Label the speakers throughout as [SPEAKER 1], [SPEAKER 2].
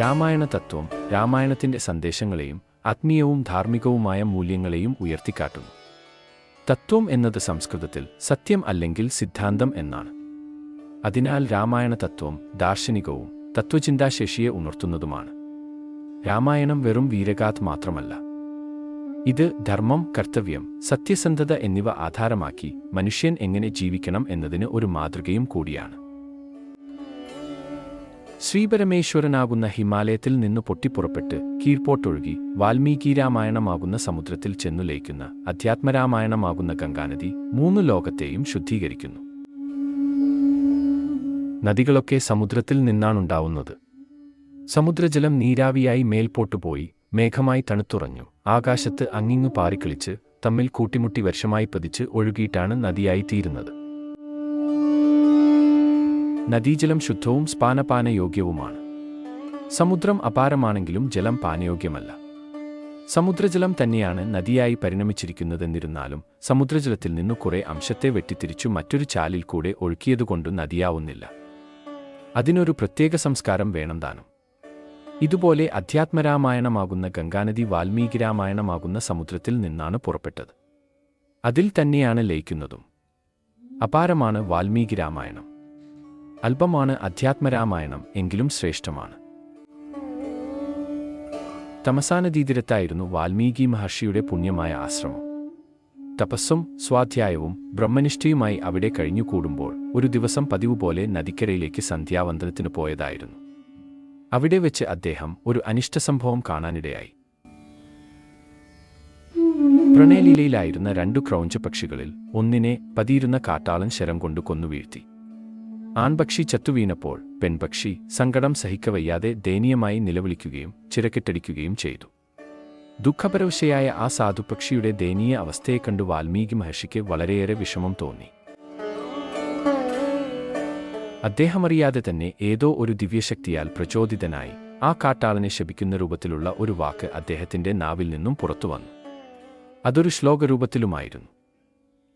[SPEAKER 1] രാമായണ തത്വം രാമായണത്തിന്റെ സന്ദേശങ്ങളെയും ആത്മീയവും ധാർമ്മികവുമായ മൂല്യങ്ങളെയും ഉയർത്തിക്കാട്ടുന്നു. തത്വം എന്നത് സംസ്കൃതത്തിൽ സത്യം അല്ലെങ്കിൽ സിദ്ധാന്തം എന്നാണ്. അതിനാൽ രാമായണ തത്വം ദാർശനികവും തത്വചിന്താശേഷിയെ ഉണർത്തുന്നതുമാണ്. രാമായണം വെറും വീരഗാഥ മാത്രമല്ല. ഇത് ധർമ്മം കർത്തവ്യം സത്യസന്ധത എന്നിവ ആധാരമാക്കി മനുഷ്യൻ എങ്ങനെ ജീവിക്കണം എന്നതിന് ഒരു മാതൃകയും കൂടിയാണ്. ശ്രീപരമേശ്വരനാകുന്ന ഹിമാലയത്തിൽ നിന്നു പൊട്ടിപ്പുറപ്പെട്ട് കീഴ്പോട്ടൊഴുകി വാൽമീകി രാമായണമാകുന്ന സമുദ്രത്തിൽ ചെന്നു ലയിക്കുന്ന അധ്യാത്മരാമായണമാകുന്ന ഗംഗാനദി മൂന്നു ലോകത്തെയും ശുദ്ധീകരിക്കുന്നു. നദികളൊക്കെ സമുദ്രത്തിൽ നിന്നാണുണ്ടാവുന്നത്. സമുദ്രജലം നീരാവിയായി മേൽപോട്ടു പോയി മേഘമായി തണുത്തുറഞ്ഞു. ആകാശത്ത് അങ്ങിങ്ങു പാറിക്കളിച്ച് തമ്മിൽ കൂട്ടിമുട്ടി വർഷമായി പതിച്ച് ഒഴുകിയിട്ടാണ് നദിയായി തീരുന്നത്. നദീജലം ശുദ്ധവും സ്പാനപാനയോഗ്യവുമാണ്. സമുദ്രം അപാരമാണെങ്കിലും ജലം പാനയോഗ്യമല്ല. സമുദ്രജലം തന്നെയാണ് നദിയായി പരിണമിച്ചിരിക്കുന്നതെന്നിരുന്നാലും സമുദ്രജലത്തിൽ നിന്നു കുറെ അംശത്തെ വെട്ടിത്തിരിച്ചു മറ്റൊരു ചാലിൽ കൂടെ ഒഴുക്കിയതുകൊണ്ട് നദിയാവുന്നില്ല. അതിനൊരു പ്രത്യേക സംസ്കാരം വേണം താനും. ഇതുപോലെ അധ്യാത്മരാമായണമാകുന്ന ഗംഗാനദി വാൽമീകി രാമായണമാകുന്ന സമുദ്രത്തിൽ നിന്നാണ് പുറപ്പെട്ടത്. അതിൽ തന്നെയാണ് ലയിക്കുന്നതും. അപാരമാണ് വാൽമീകി രാമായണം അല്പമാണ് അധ്യാത്മരാമായണം എങ്കിലും ശ്രേഷ്ഠമാണ്. തമസാനദീതിരത്തായിരുന്നു വാൽമീകി മഹർഷിയുടെ പുണ്യമായ ആശ്രമം. തപസ്സും സ്വാധ്യായവും ബ്രഹ്മനിഷ്ഠയുമായി അവിടെ കഴിഞ്ഞുകൂടുമ്പോൾ ഒരു ദിവസം പതിവ് പോലെ നദിക്കരയിലേക്ക് സന്ധ്യാവന്തനത്തിന് പോയതായിരുന്നു. അവിടെ വെച്ച് അദ്ദേഹം ഒരു അനിഷ്ട സംഭവം കാണാനിടയായി. പ്രണയലീലയിലായിരുന്ന രണ്ടു ക്രൗഞ്ച പക്ഷികളിൽ ഒന്നിനെ പതിയിരുന്ന കാട്ടാളൻ ശരം കൊണ്ട് കൊന്നുവീഴ്ത്തി ആൺപക്ഷി ചത്തുവീണപ്പോൾ പെൺപക്ഷി സങ്കടം സഹിക്കവയ്യാതെ ദയനീയമായി നിലവിളിക്കുകയും ചിരക്കെട്ടടിക്കുകയും ചെയ്തു. ദുഃഖപരവശയായ ആ സാധുപക്ഷിയുടെ ദയനീയ അവസ്ഥയെ കണ്ടു വാൽമീകി മഹർഷിക്ക് വളരെയേറെ വിഷമം തോന്നി. അദ്ദേഹമറിയാതെ തന്നെ ഏതോ ഒരു ദിവ്യശക്തിയാൽ പ്രചോദിതനായി ആ കാട്ടാളനെ ശപിക്കുന്ന രൂപത്തിലുള്ള ഒരു വാക്ക് അദ്ദേഹത്തിന്റെ നാവിൽ നിന്നും പുറത്തുവന്നു. അതൊരു ശ്ലോകരൂപത്തിലുമായിരുന്നു.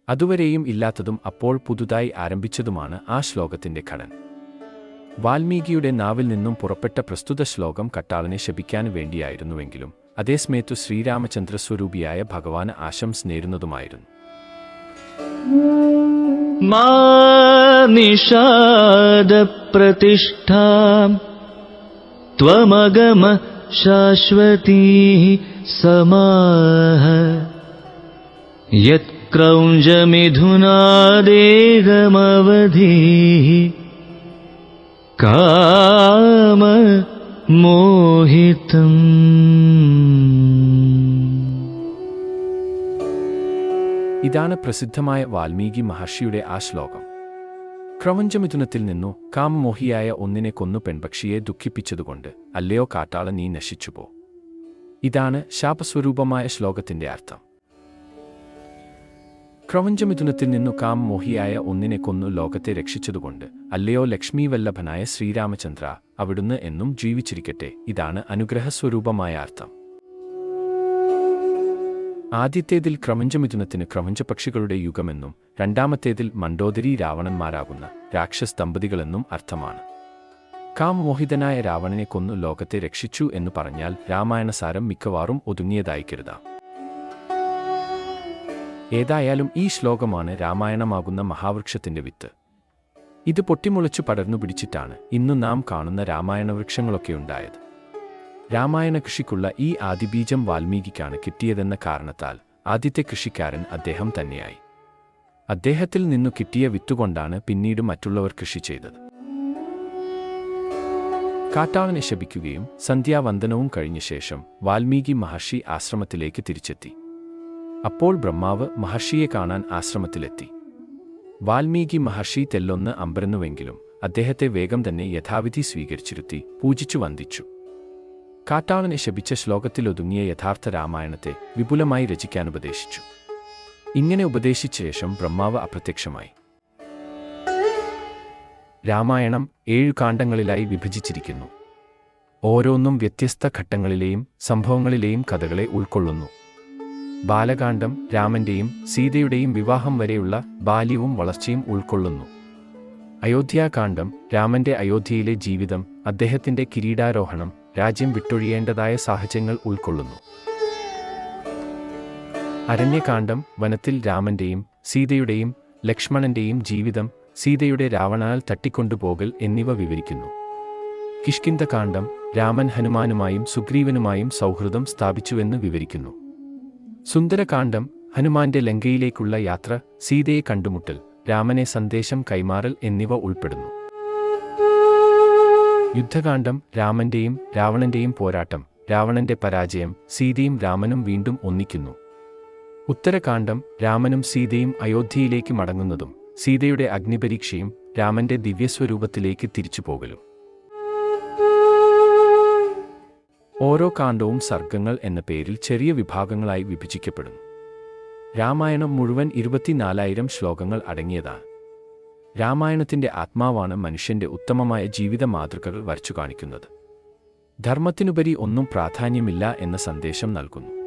[SPEAKER 1] അതുവരെയും ഇല്ലാത്തതും അപ്പോൾ പുതുതായി ആരംഭിച്ചതുമാണ് ആ ശ്ലോകത്തിന്റെ ഘടൻ വാൽമീകിയുടെ നാവിൽ നിന്നും പുറപ്പെട്ട പ്രസ്തുത ശ്ലോകം കട്ടാളനെ ശപിക്കാൻ വേണ്ടിയായിരുന്നുവെങ്കിലും അതേസമയത്തു ശ്രീരാമചന്ദ്ര സ്വരൂപിയായ ഭഗവാന് ആശംസ നേരുന്നതുമായിരുന്നു
[SPEAKER 2] मा निषादप्रतिष्ठाम् त्वमगम शाश्वती समाः यत्क्रौञ्जमिथुनादेगमवधिः काममोहितम्
[SPEAKER 1] ഇതാണ് പ്രസിദ്ധമായ വാൽമീകി മഹർഷിയുടെ ആ ശ്ലോകം ക്രവഞ്ചമിഥുനത്തിൽ നിന്നു കാമമോഹിയായ ഒന്നിനെ കൊന്നു പെൺപക്ഷിയെ ദുഃഖിപ്പിച്ചതുകൊണ്ട് അല്ലയോ കാട്ടാള നീ നശിച്ചുപോ ഇതാണ് ശാപസ്വരൂപമായ ശ്ലോകത്തിന്റെ അർത്ഥം ക്രവഞ്ചമിഥുനത്തിൽ നിന്നു കാം മോഹിയായ ഒന്നിനെ കൊന്നു ലോകത്തെ രക്ഷിച്ചതുകൊണ്ട് അല്ലയോ ലക്ഷ്മി വല്ലഭനായ ശ്രീരാമചന്ദ്ര അവിടുന്ന് എന്നും ജീവിച്ചിരിക്കട്ടെ ഇതാണ് അനുഗ്രഹസ്വരൂപമായ അർത്ഥം. ആദ്യത്തേതിൽ ക്രമഞ്ചമിഥുനത്തിന് ക്രമഞ്ചപക്ഷികളുടെ യുഗമെന്നും രണ്ടാമത്തേതിൽ മണ്ടോദരി രാവണന്മാരാകുന്ന രാക്ഷസ് ദമ്പതികളെന്നും അർത്ഥമാണ്. കാം മോഹിതനായ രാവണനെ കൊന്നു ലോകത്തെ രക്ഷിച്ചു എന്ന് പറഞ്ഞാൽ രാമായണസാരം മിക്കവാറും ഒതുങ്ങിയതായി കരുതാം. ഏതായാലും ഈ ശ്ലോകമാണ് രാമായണമാകുന്ന മഹാവൃക്ഷത്തിന്റെ വിത്ത്. ഇത് പൊട്ടിമുളച്ചു പടർന്നു പിടിച്ചിട്ടാണ് ഇന്ന് നാം കാണുന്ന രാമായണ വൃക്ഷങ്ങളൊക്കെ ഉണ്ടായത്. രാമായണ കൃഷിക്കുള്ള ഈ ആദിബീജം വാൽമീകിക്കാണ് കിട്ടിയതെന്ന കാരണത്താൽ ആദ്യത്തെ കൃഷിക്കാരൻ അദ്ദേഹം തന്നെയായി. അദ്ദേഹത്തിൽ നിന്നു കിട്ടിയ വിത്തുകൊണ്ടാണ് പിന്നീട് മറ്റുള്ളവർ കൃഷി ചെയ്തത്. കാട്ടാവിനെ ശപിക്കുകയും സന്ധ്യാവന്ദനവും കഴിഞ്ഞ ശേഷം വാൽമീകി മഹർഷി ആശ്രമത്തിലേക്ക് തിരിച്ചെത്തി. അപ്പോൾ ബ്രഹ്മാവ് മഹർഷിയെ കാണാൻ ആശ്രമത്തിലെത്തി. വാൽമീകി മഹർഷി തെല്ലൊന്ന് അമ്പരന്നുവെങ്കിലും അദ്ദേഹത്തെ വേഗം തന്നെ യഥാവിധി സ്വീകരിച്ചിരുത്തി പൂജിച്ചു വന്ദിച്ചു. കാട്ടാളനെ ശപിച്ച ശ്ലോകത്തിലൊതുങ്ങിയ യഥാർത്ഥ രാമായണത്തെ വിപുലമായി രചിക്കാൻ ഉപദേശിച്ചു ഇങ്ങനെ ഉപദേശിച്ച ശേഷം ബ്രഹ്മാവ് അപ്രത്യക്ഷമായി. രാമായണം ഏഴു കാണ്ഡങ്ങളിലായി വിഭജിച്ചിരിക്കുന്നു. ഓരോന്നും വ്യത്യസ്ത ഘട്ടങ്ങളിലെയും സംഭവങ്ങളിലെയും കഥകളെ ഉൾക്കൊള്ളുന്നു. ബാലകാന്ഡം രാമന്റെയും സീതയുടെയും വിവാഹം വരെയുള്ള ബാല്യവും വളർച്ചയും ഉൾക്കൊള്ളുന്നു. അയോധ്യാകാന്ഡം രാമന്റെ അയോധ്യയിലെ ജീവിതം അദ്ദേഹത്തിന്റെ കിരീടാരോഹണം രാജ്യം വിട്ടൊഴിയേണ്ടതായ സാഹചര്യങ്ങൾ ഉൾക്കൊള്ളുന്നു. അരണ്യകാന്ഡം വനത്തിൽ രാമന്റെയും സീതയുടെയും ലക്ഷ്മണന്റെയും ജീവിതം സീതയുടെ രാവണാൽ തട്ടിക്കൊണ്ടുപോകൽ എന്നിവ വിവരിക്കുന്നു. കിഷ്കിന്ദകാന്ഡം രാമൻ ഹനുമാനുമായും സുഗ്രീവനുമായും സൗഹൃദം സ്ഥാപിച്ചുവെന്ന് വിവരിക്കുന്നു. സുന്ദരകാന്ഡം ഹനുമാന്റെ ലങ്കയിലേക്കുള്ള യാത്ര സീതയെ കണ്ടുമുട്ടൽ രാമനെ സന്ദേശം കൈമാറൽ എന്നിവ ഉൾപ്പെടുന്നു. യുദ്ധകാന്ഡം രാമന്റെയും രാവണന്റെയും പോരാട്ടം രാവണന്റെ പരാജയം സീതയും രാമനും വീണ്ടും ഒന്നിക്കുന്നു. ഉത്തരകാന്ഡം രാമനും സീതയും അയോധ്യയിലേക്ക് മടങ്ങുന്നതും സീതയുടെ അഗ്നിപരീക്ഷയും രാമന്റെ ദിവ്യസ്വരൂപത്തിലേക്ക് തിരിച്ചുപോകലും. ഓരോ കാണ്ഡവും സർഗങ്ങൾ എന്ന പേരിൽ ചെറിയ വിഭാഗങ്ങളായി വിഭജിക്കപ്പെടുന്നു. രാമായണം മുഴുവൻ ഇരുപത്തിനാലായിരം ശ്ലോകങ്ങൾ അടങ്ങിയതാണ്. രാമായണത്തിന്റെ ആത്മാവാണ് മനുഷ്യന്റെ ഉത്തമമായ ജീവിത മാതൃകകൾ വരച്ചു കാണിക്കുന്നത്. ധർമ്മത്തിനുപരി ഒന്നും പ്രാധാന്യമില്ല എന്ന സന്ദേശം നൽകുന്നു.